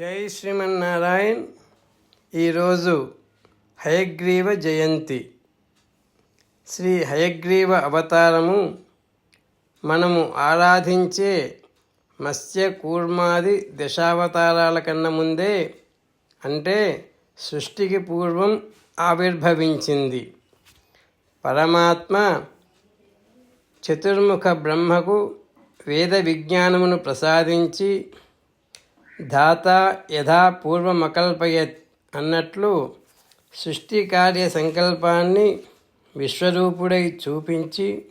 జై శ్రీమన్నారాయణ్. ఈరోజు హయగ్రీవ జయంతి. శ్రీ హయగ్రీవ అవతారము మనము ఆరాధించే మత్స్య కూర్మాది దశావతారాల కన్నా ముందే అంటే సృష్టికి పూర్వం ఆవిర్భవించింది. పరమాత్మ చతుర్ముఖ బ్రహ్మకు వేద విజ్ఞానమును ప్రసాదించి దాత యథా పూర్వమకల్పయత్ అన్నట్లు సృష్టి కార్య సంకల్పాన్ని విశ్వరూపుడై చూపించి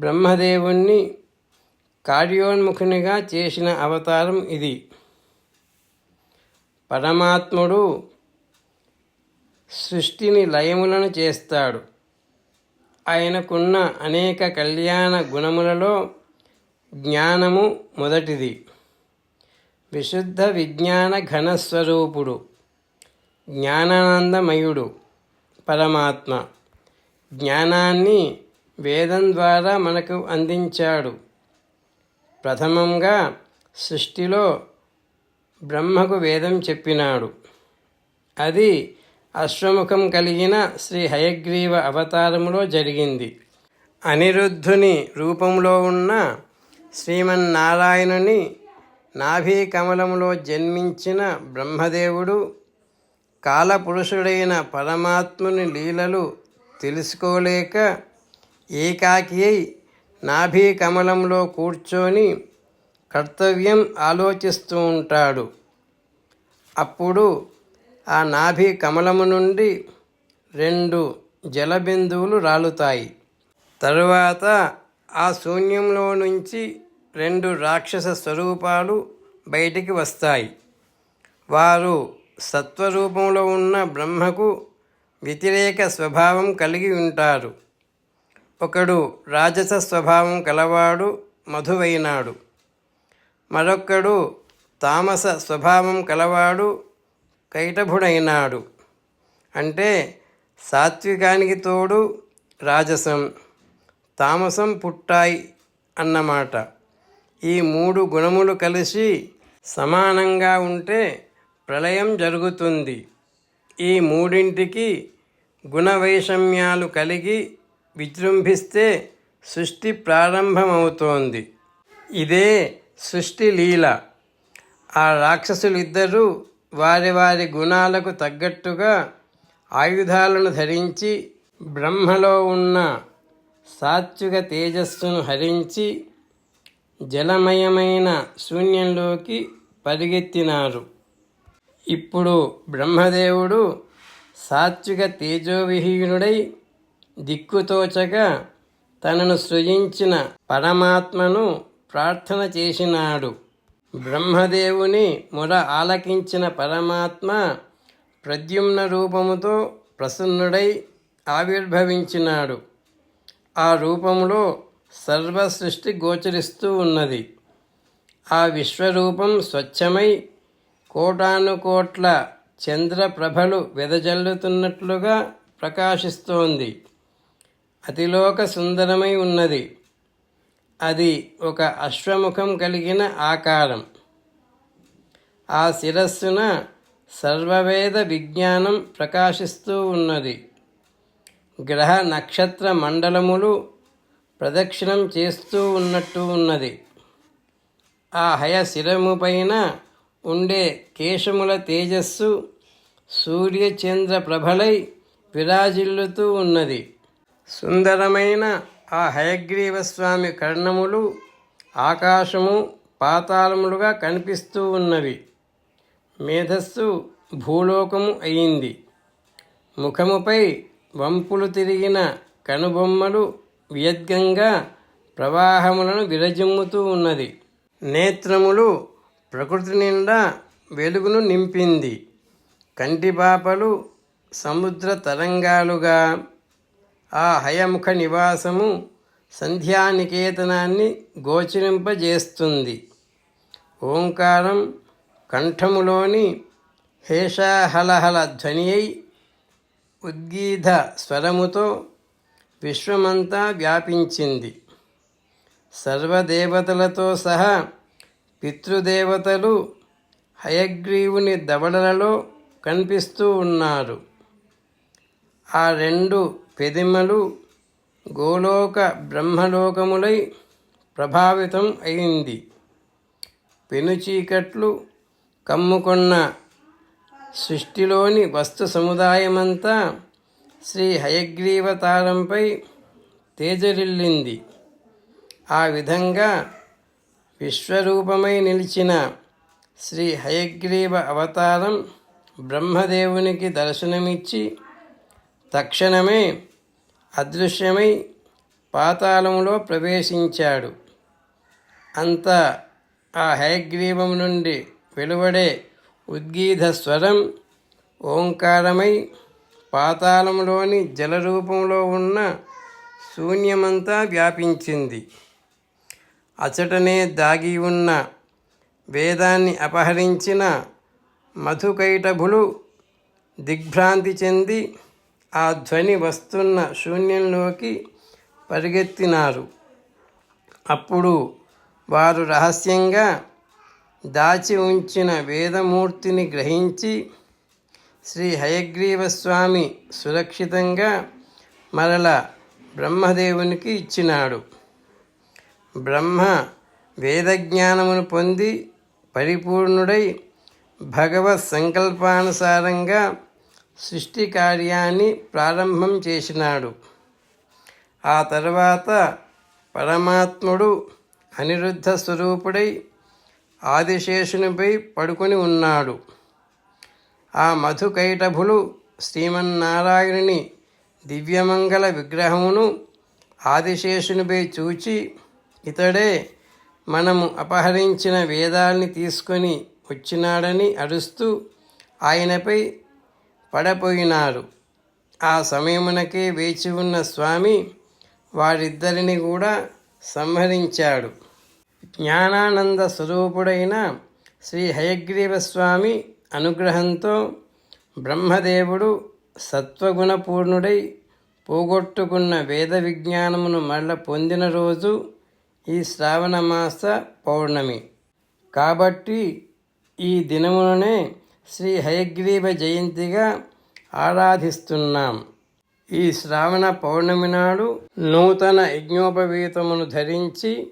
బ్రహ్మదేవుణ్ణి కార్యోన్ముఖునిగా చేసిన అవతారం ఇది. పరమాత్ముడు సృష్టిని లయములను చేస్తాడు. ఆయనకున్న అనేక కళ్యాణ గుణములలో జ్ఞానము మొదటిది. విశుద్ధ విజ్ఞాన ఘనస్వరూపుడు జ్ఞానానందమయుడు పరమాత్మ. జ్ఞానాన్ని వేదం ద్వారా మనకు అందించాడు. ప్రథమంగా సృష్టిలో బ్రహ్మకు వేదం చెప్పినాడు. అది అశ్వముఖం కలిగిన శ్రీ హయగ్రీవ అవతారములో జరిగింది. అనిరుద్ధుని రూపంలో ఉన్న శ్రీమన్నారాయణుని నాభీకమలంలో జన్మించిన బ్రహ్మదేవుడు కాలపురుషుడైన పరమాత్ముని లీలలు తెలుసుకోలేక ఏకాకి అయి నాభీ కమలంలో కూర్చొని కర్తవ్యం ఆలోచిస్తూ ఉంటాడు. అప్పుడు ఆ నాభి కమలము నుండి రెండు జలబిందువులు రాలుతాయి. తరువాత ఆ శూన్యంలో నుంచి రెండు రాక్షస స్వరూపాలు బయటికి వస్తాయి. వారు సత్వరూపంలో ఉన్న బ్రహ్మకు వ్యతిరేక స్వభావం కలిగి ఉంటారు. ఒకడు రాజస స్వభావం కలవాడు మధువైనాడు. మరొక్కడు తామస స్వభావం కలవాడు కైటభుడైనాడు. అంటే సాత్వికానికి తోడు రాజసం తామసం పుట్టాయి అన్నమాట. ఈ మూడు గుణములు కలిసి సమానంగా ఉంటే ప్రళయం జరుగుతుంది. ఈ మూడింటికి గుణవైషమ్యాలు కలిగి విజృంభిస్తే సృష్టి ప్రారంభమవుతోంది. ఇదే సృష్టి లీల. ఆ రాక్షసులిద్దరూ వారి వారి గుణాలకు తగ్గట్టుగా ఆయుధాలను ధరించి బ్రహ్మలో ఉన్న సాత్విక తేజస్సును హరించి జలమయమైన శూన్యంలోకి పరిగెత్తినారు. ఇప్పుడు బ్రహ్మదేవుడు సాత్విక తేజోవిహీనుడై దిక్కుతోచక తనను సృజించిన పరమాత్మను ప్రార్థన చేసినాడు. బ్రహ్మదేవుని మొర ఆలకించిన పరమాత్మ ప్రద్యుమ్న రూపముతో ప్రసన్నుడై ఆవిర్భవించినాడు. ఆ రూపంలో సర్వ సృష్టి గోచరిస్తూ ఉన్నది. ఆ విశ్వరూపం స్వచ్ఛమై కోటానుకోట్ల చంద్రప్రభలు వెదజల్లుతున్నట్లుగా ప్రకాశిస్తోంది. అతిలోక సుందరమై ఉన్నది. అది ఒక అశ్వముఖం కలిగిన ఆకారం. ఆ శిరస్సున సర్వవేద విజ్ఞానం ప్రకాశిస్తూ ఉన్నది. గ్రహ నక్షత్ర మండలములు ప్రదక్షిణం చేస్తూ ఉన్నట్టు ఉన్నది. ఆ హయ శిరము పైన ఉండే కేశముల తేజస్సు సూర్యచంద్ర ప్రభలై విరాజిల్లుతూ ఉన్నది. సుందరమైన ఆ హయగ్రీవస్వామి కర్ణములు ఆకాశము పాతాళములుగా కనిపిస్తూ ఉన్నవి. మేధస్సు భూలోకము అయింది. ముఖముపై వంపులు తిరిగిన కనుబొమ్మలు వియద్గంగా ప్రవాహములను విరజిమ్ముతూ ఉన్నది. నేత్రములు ప్రకృతి నిండా వెలుగును నింపింది. కంటిపాపలు సముద్ర తరంగాలుగా ఆ హయముఖ నివాసము సంధ్యానికేతనాన్ని గోచరింపజేస్తుంది. ఓంకారం కంఠములోని హేషాహలహల ధ్వని అయి ఉద్గీధ స్వరముతో విశ్వమంతా వ్యాపించింది. సర్వదేవతలతో సహా పితృదేవతలు హయగ్రీవుని దవడలలో కనిపిస్తూ ఉన్నారు. ఆ రెండు పెదిమలు గోలోక బ్రహ్మలోకములై ప్రభావితం అయింది. పెనుచీకట్లు కమ్ముకొన్న సృష్టిలోని వస్తు సముదాయమంతా శ్రీ హయగ్రీవతారంపై తేజరిల్లింది ఆ విధంగా విశ్వరూపమై నిలిచిన శ్రీ హయగ్రీవ అవతారం బ్రహ్మదేవునికి దర్శనమిచ్చి తక్షణమే అదృశ్యమై పాతాళములో ప్రవేశించాడు. అంత ఆ హయగ్రీవం నుండి వెలువడే ఉద్గీత స్వరం ఓంకారమై పాతాళంలోని జలరూపంలో ఉన్న శూన్యమంతా వ్యాపించింది. అచటనే దాగి ఉన్న వేదాన్ని అపహరించిన మధుకైటభులు దిగ్భ్రాంతి చెంది ఆ ధ్వని వస్తున్న శూన్యంలోకి పరిగెత్తినారు. అప్పుడు వారు రహస్యంగా దాచి ఉంచిన వేదమూర్తిని గ్రహించి శ్రీ హయగ్రీవస్వామి సురక్షితంగా మరల బ్రహ్మదేవునికి ఇచ్చినాడు. బ్రహ్మ వేదజ్ఞానమును పొంది పరిపూర్ణుడై భగవత్ సంకల్పానుసారంగా సృష్టి కార్యాన్ని ప్రారంభం చేసినాడు. ఆ తర్వాత పరమాత్ముడు అనిరుద్ధ స్వరూపుడై ఆదిశేషునిపై పడుకొని ఉన్నాడు. ఆ మధుకైటభులు శ్రీమన్నారాయణుని దివ్యమంగళ విగ్రహమును ఆదిశేషునిపై చూచి ఇతడే మనము అపహరించిన వేదాల్ని తీసుకొని వచ్చినాడని అరుస్తూ ఆయనపై పడపోయినారు ఆ సమయమునకే వేచి ఉన్న స్వామి వారిద్దరిని కూడా సంహరించాడు. జ్ఞానానంద స్వరూపుడైన శ్రీ హయగ్రీవ స్వామి అనుగ్రహంతో బ్రహ్మదేవుడు సత్వగుణపూర్ణుడై పోగొట్టుకున్న వేద విజ్ఞానమును మరల పొందిన రోజు ఈ శ్రావణమాస పౌర్ణమి. కాబట్టి ఈ దినముననే శ్రీ హయగ్రీవ జయంతిగా ఆరాధిస్తున్నాం. ఈ శ్రావణ పౌర్ణమి నాడు నూతన యజ్ఞోపవీతమును ధరించి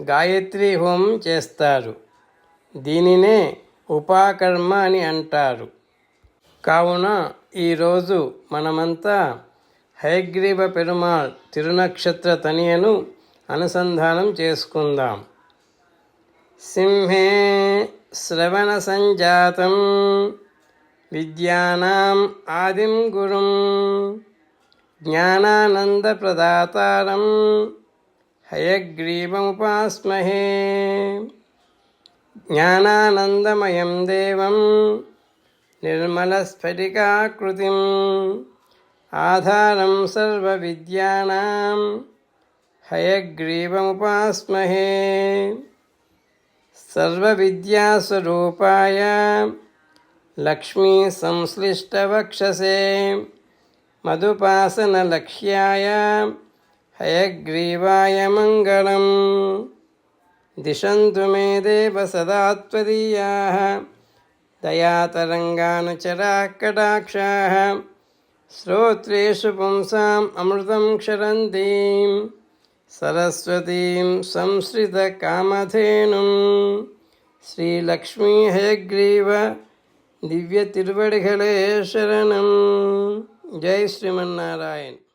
గాయత్రి హోమం చేస్తారు. దీనినే ఉపాకర్మ అని అంటారు. కావున ఈరోజు మనమంతా హయగ్రీవ పెరుమాళ్ తిరునక్షత్ర తనియను అనుసంధానం చేసుకుందాం. సింహే శ్రవణ సంజాతం విద్యానాం ఆదిం గురుం జ్ఞానానందప్రదాతారం హయగ్రీవముపాస్మహే. జ్ఞానానందమయం దేవం నిర్మలస్ఫటికాకృతిం ఆధారం సర్వవిద్యానాం హయగ్రీవముపాస్మహే సర్వవిద్యాస్వరూపాయ లక్ష్మీ సంశ్లిష్టవక్షసే మధుపాసనలక్ష్యాయ హయగ్రీవాయ మంగళం దిశంతు మే దేవ సదా త్వదీయా దయాతరంగానుచరాకటాక్షా శ్రోత్రేషు పుంసాం అమృతం క్షరంతీం సరస్వతీం సంశ్రితకామధేనుం శ్రీలక్ష్మీ హయగ్రీవ దివ్య తిరువడిగలే శరణం జై శ్రీమన్నారాయణ